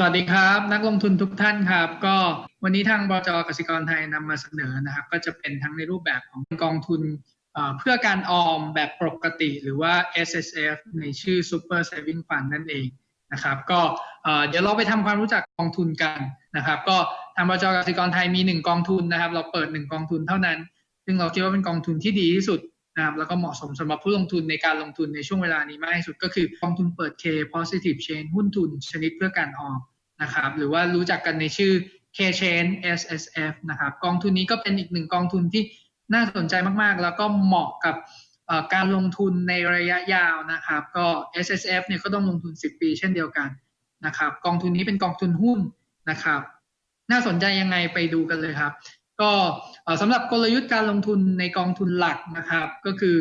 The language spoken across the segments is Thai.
สวัสดีครับ นักลงทุนทุกท่านครับ ก็วันนี้ทางบจกสิกรไทยนำมาเสนอนะครับ ก็จะเป็นทั้งในรูปแบบของกองทุนเพื่อการออมแบบปกติ หรือว่า S S F ในชื่อ Super Saving Fund นั่นเองนะครับ ก็เดี๋ยวเราไปทำความรู้จักกองทุนกันนะครับ ก็ทางบจกสิกรไทยมีหนึ่งกองทุนนะครับ เราเปิดหนึ่งกองทุนเท่านั้น ซึ่งเราคิดว่าเป็นกองทุนที่ดีที่สุด นะครับแล้วก็เหมาะสมสำหรับผู้ลงทุนในการลงทุนในช่วงเวลานี้มากที่สุดก็คือกองทุนเปิด K positive chain หุ้นทุนชนิดเพื่อการออมนะครับหรือว่ารู้จักกันในชื่อ K chain SSF นะครับกองทุนนี้ก็เป็นอีกหนึ่งกองทุนที่น่าสนใจมากๆ แล้วก็เหมาะกับการลงทุนในระยะยาวนะครับ ก็ SSF เนี่ยก็ต้องลงทุน 10 ปีเช่นเดียวกันนะครับ กองทุนนี้เป็นกองทุนหุ้นนะครับ น่าสนใจยังไงไปดูกันเลยครับ ก็สำหรับกลยุทธ์การลงทุนในกองทุนหลักนะครับ ก็คือ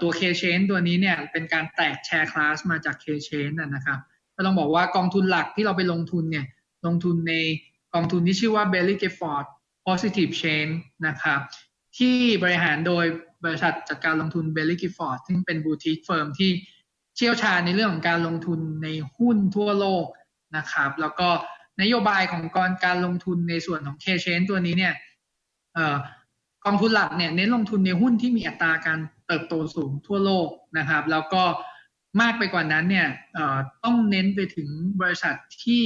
ตัว K-Chain ตัวนี้เนี่ยเป็นการแตกแชร์คลาสมาจาก K-Chain นะครับก็ต้องบอกว่ากองทุนหลักที่เราไปลงทุนเนี่ยลงทุนในกองทุนที่ชื่อว่า Belly Gifford Positive Chain นะครับที่บริหารโดยบริษัทจัดการลงทุน Belly Gifford ซึ่งเป็นบูติกเฟิร์มที่เชี่ยวชาญในเรื่องของการลงทุนในหุ้นทั่วโลกนะครับแล้วก็นโยบายของกรการลงทุนในส่วนของ K-Chain ตัวนี้เนี่ย กองทุนหลักเนี่ยเน้นลงทุนในหุ้นที่มีอัตราการเติบโตสูงทั่วโลกนะครับ แล้วก็มากไปกว่านั้นเนี่ยต้องเน้นไปถึงบริษัทที่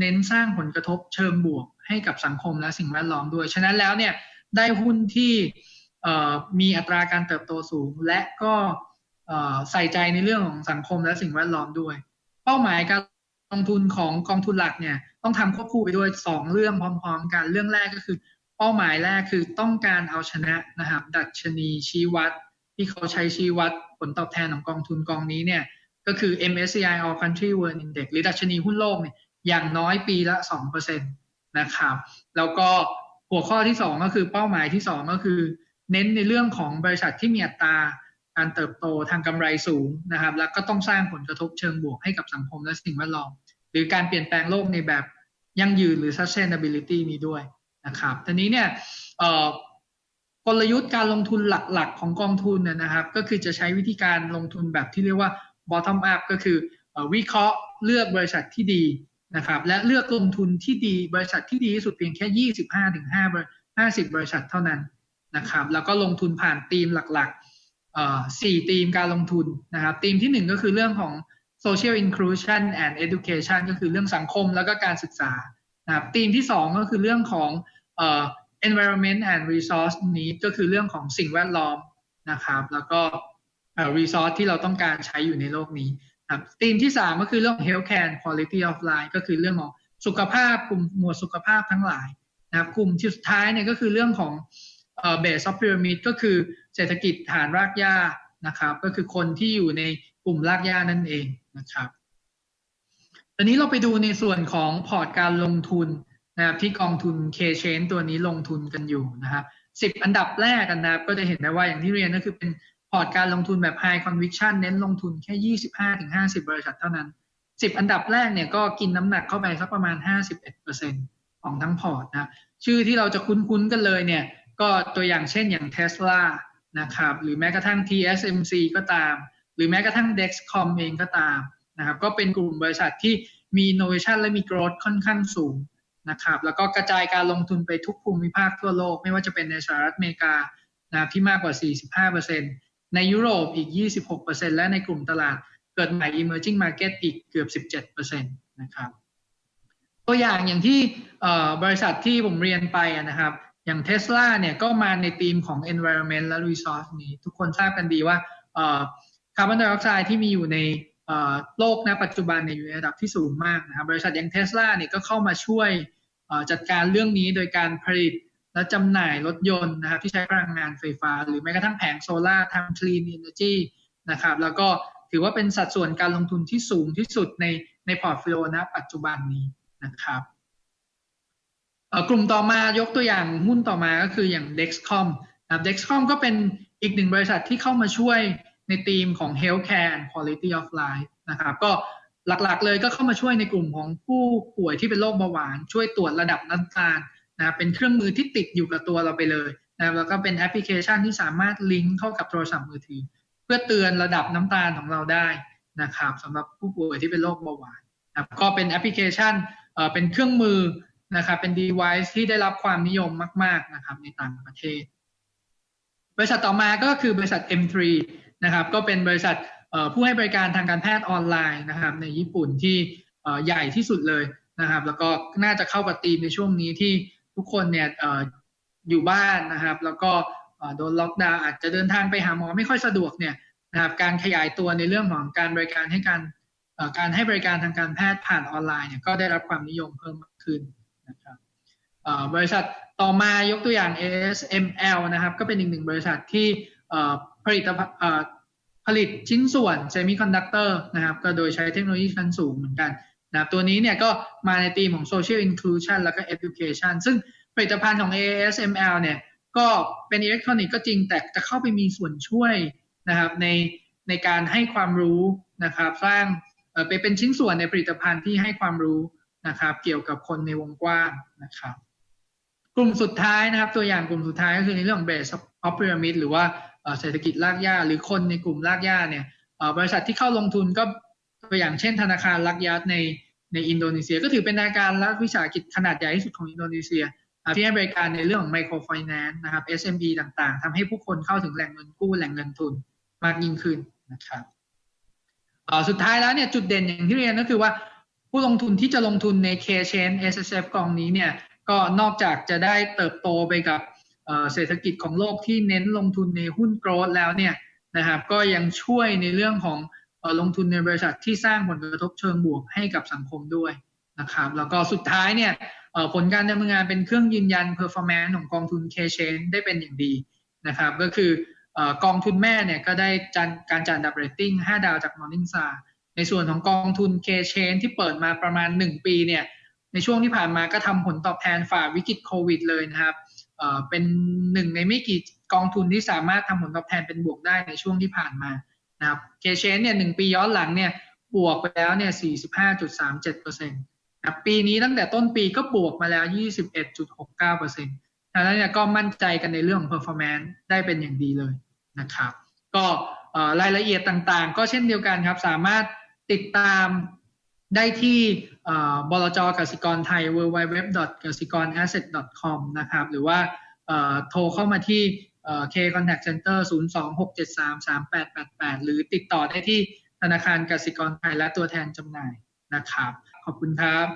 เน้นสร้างผลกระทบเชิงบวกให้กับสังคมและสิ่งแวดล้อมด้วย ฉะนั้นแล้วเนี่ยได้หุ้นที่มีอัตราการเติบโตสูง และก็ใส่ใจในเรื่องของสังคมและสิ่งแวดล้อมด้วย เป้าหมายการลงทุนของกองทุนหลักเนี่ยต้องทำควบคู่ไปด้วย 2 เรื่องพร้อม ๆ กันเรื่องแรกก็คือ เป้าหมายแรกคือต้องการเอาชนะนะครับดัชนีชี้วัด ที่เขาใช้ชี้วัดผลตอบแทนของกองทุนกองนี้เนี่ยก็คือ MSCI All Country World Index หรือดัชนีหุ้นโลกเนี่ยอย่างน้อยปีละ 2%นะครับแล้วก็หัวข้อที่ 2 ก็คือเป้าหมายที่ 2 ก็คือ เน้นในเรื่องของบริษัทที่มีอัตราการเติบโตทางกำไรสูงนะครับ แล้วก็ต้องสร้างผลกระทบเชิงบวกให้กับสังคมและสิ่งแวดล้อม หรือการเปลี่ยนแปลงโลกในแบบยั่งยืนหรือ sustainability นี้ด้วย นะครับทีนี้เนี่ยกลยุทธ์การลงทุนหลักๆ ของกองทุนนนะครับ ก็คือจะใช้วิธีการลงทุนแบบที่เรียกว่า bottom up ก็คือวิเคราะห์เลือกบริษัทที่ดีนะครับ และเลือกลงทุนที่ดีบริษัทที่ดีที่สุดเพียงแค่ 25ถึง5 50 บริษัทเท่านั้นนะครับ แล้วก็ลงทุนผ่านธีมหลักๆสี่ธีมการลงทุนนะครับธีมที่ 1 ก็คือเรื่องของ social inclusion and education ก็คือเรื่องสังคมแล้วก็การศึกษา นะครับธีมที่ 2 ก็คือเรื่องของ environment and resource นี้ก็คือเรื่องของสิ่งแวดล้อมนะครับแล้วก็ resource ที่เราต้องการใช้อยู่ในโลกนี้ครับธีมที่ 3 ก็คือเรื่อง healthcare and quality of life ก็คือเรื่องของสุขภาพกลุ่มหมวดสุขภาพทั้งหลายนะครับกลุ่มที่สุดท้ายเนี่ยก็คือเรื่องของเ base of pyramid ก็คือเศรษฐกิจฐานรากหญ้านะครับก็คือคนที่อยู่ในกลุ่มรากหญ้านั่นเองนะครับ ตอนนี้เราไปดูในส่วนของพอร์ตการลงทุนนะครับที่กองทุน K-Chain ตัวนี้ลงทุนกันอยู่นะครับสิบอันดับแรกกันนะครับก็จะเห็นได้ว่าอย่างที่เรียนก็คือเป็นพอร์ตการลงทุนแบบ High Conviction เน้นลงทุนแค่ 25-50 บริษัทเท่านั้น 10 อันดับแรกเนี่ยก็กินน้ำหนักเข้าไปสักประมาณ 51%ของทั้งพอร์ตนะชื่อที่เราจะคุ้นๆกันเลยเนี่ยก็ตัวอย่างเช่นอย่าง Tesla นะครับหรือแม้กระทั่ง TSMC ก็ตาม หรือแม้กระทั่ง Dexcom เองก็ตาม นะครับก็เป็นกลุ่มบริษัทที่มี innovation และมี growth ค่อนข้างสูงนะครับแล้วก็กระจายการลงทุนไปทุกภูมิภาคทั่วโลก ไม่ว่าจะเป็นในสหรัฐอเมริกานะที่มากกว่า 45%ในยุโรปอีก 26%และในกลุ่มตลาดเกิดใหม่ emerging market อีกเกือบ 17%นะครับตัวอย่างอย่างที่บริษัทที่ผมเรียนไปนะครับ อย่างเทสลาเนี่ยก็มาในธีมของ environment และ resource นี้ ทุกคนทราบกันดีว่าคาร์บอนไดออกไซด์ที่มีอยู่ใน โลกณปัจจุบันเนี่ยอยู่ในระดับที่สูงมากนะครับบริษัทอย่างเทสลาเนี่ยก็เข้ามาช่วยจัดการเรื่องนี้โดยการผลิตและจำหน่ายรถยนต์นะครับที่ใช้พลังงานไฟฟ้า หรือแม้กระทั่งแผงโซลา่าทำ clean energy นะครับแล้วก็ถือว่าเป็นสัดส่วนการลงทุนที่สูงที่สุดในในพอร์ตโฟิโลนะปัจจุบันนี้นะครับกลุ่มต่อมายกตัวอย่างหุ้นต่อมาก็คืออย่าง Dexcom นะ Dexcom ก็เป็นอีกหนึ่งบริษัทที่เข้ามาช่วย ในธีมของ healthcare and quality of life นะครับก็หลักๆเลยก็เข้ามาช่วยในกลุ่มของผู้ป่วยที่เป็นโรคเบาหวาน ช่วยตรวจระดับน้ำตาลนะเป็นเครื่องมือที่ติดอยู่กับตัวเราไปเลยนะแล้วก็เป็นแอปพลิเคชันที่สามารถลิงก์เข้ากับโทรศัพท์มือถือ เพื่อเตือนระดับน้ำตาลของเราได้นะครับสำหรับผู้ป่วยที่เป็นโรคเบาหวานนะก็เป็นแอปพลิเคชันเอ่อเป็นเครื่องมือนะครับเป็น device ที่ได้รับความนิยมมาก ๆนะครับในต่างประเทศ บริษัทต่อมาก็คือบริษัท M3 นะครับ ก็เป็นบริษัทผู้ให้บริการทางการแพทย์ออนไลน์นะครับ ในญี่ปุ่นที่ใหญ่ที่สุดเลยนะครับ แล้วก็น่าจะเข้ากับธีมในช่วงนี้ที่ทุกคนเนี่ยอยู่บ้านนะครับ แล้วก็โดนล็อกดาวน์อาจจะเดินทางไปหาหมอไม่ค่อยสะดวกเนี่ยนะครับการขยายตัวในเรื่องของการบริการให้การการให้บริการทางการแพทย์ผ่านออนไลน์เนี่ยก็ได้รับความนิยมเพิ่มมากขึ้นนะครับบริษัทต่อมายกตัวอย่าง ASML นะครับ ก็เป็นอีกหนึ่งบริษัทที่ ผลิตผลิตชิ้นส่วนเซมิคอนดักเตอร์นะครับ ก็โดยใช้เทคโนโลยีชั้นสูงเหมือนกันนะครับตัวนี้เนี่ยก็มาในธีมของ Social Inclusion แล้วก็ Education ซึ่งผลิตภัณฑ์ของ ASML เนี่ยก็เป็นอิเล็กทรอนิกส์ก็จริงแต่จะเข้าไปมีส่วนช่วยนะครับในในการให้ความรู้นะครับสร้างไปเป็นชิ้นส่วนในผลิตภัณฑ์ที่ให้ความรู้นะครับ เกี่ยวกับคนในวงกว้างนะครับ กลุ่มสุดท้ายนะครับ ตัวอย่างกลุ่มสุดท้ายก็คือในเรื่องของ base of pyramid หรือว่า เศรษฐกิจรากหญ้าหรือคนในกลุ่มรากหญ้าเนี่ยบริษัทที่เข้าลงทุนก็ตัวอย่างเช่น ธนาคารรักยัในในอินโดนีเซีย ก็ถือเป็นธนาคารรัฐวิสาหกิจขนาดใหญ่ที่สุดของอินโดนีเซียที่ให้บริการในเรื่องของไมโครไฟแนนซ์นะครับ SME ต่างๆทำให้ผู้คนเข้าถึงแหล่งเงินกู้แหล่งเงินทุนมากยิ่งขึ้นนะครับสุดท้ายแล้วเนี่ยจุดเด่นอย่างที่เรียนก็คือว่าผู้ลงทุนที่จะลงทุนใน K-Chain SSF กองนี้เนี่ยก็นอกจากจะได้เติบโตไปกับ เศรษฐกิจของโลกที่เน้นลงทุนในหุ้นโกลด์แล้วเนี่ยนะครับก็ยังช่วยในเรื่องของลงทุนในบริษัทที่สร้างผลกระทบเชิงบวกให้กับสังคมด้วยนะครับแล้วก็สุดท้ายเนี่ยผลการดำเนินงานเป็นเครื่องยืนยัน performance ของกองทุน K-Chain ได้เป็นอย่างดีนะครับก็คือกองทุนแม่เนี่ยก็ได้การจัดดับเรตติ้ง 5 ดาวจาก Morningstar ในส่วนของกองทุน K-Chain ที่เปิดมาประมาณ 1 ปีเนี่ยในช่วงที่ผ่านมาก็ทำผลตอบแทนฝ่าวิกฤตโควิดเลยนะครับ เป็นหนึ่งในไม่กี่กองทุนที่สามารถทำผลตอบแทนเป็นบวกได้ในช่วงที่ผ่านมานะครับเคเชนเนี่ยหนึ่งปีย้อนหลังเนี่ยบวกไปแล้วเนี่ย 45.37%นะปีนี้ตั้งแต่ต้นปีก็บวกมาแล้ว 21.69%ดังนั้นเนี่ยก็มั่นใจกันในเรื่องของ performance ได้เป็นอย่างดีเลยนะครับ ก็รายละเอียดต่างๆ ก็เช่นเดียวกันครับ สามารถติดตาม ได้ที่บลจกสิกรไทย www. กสิกร asset com นะครับหรือว่าโทรเข้ามาที่ K Contact Center 026733888 หรือติดต่อได้ที่ธนาคารกสิกรไทยและตัวแทนจำหน่ายนะครับ ขอบคุณครับ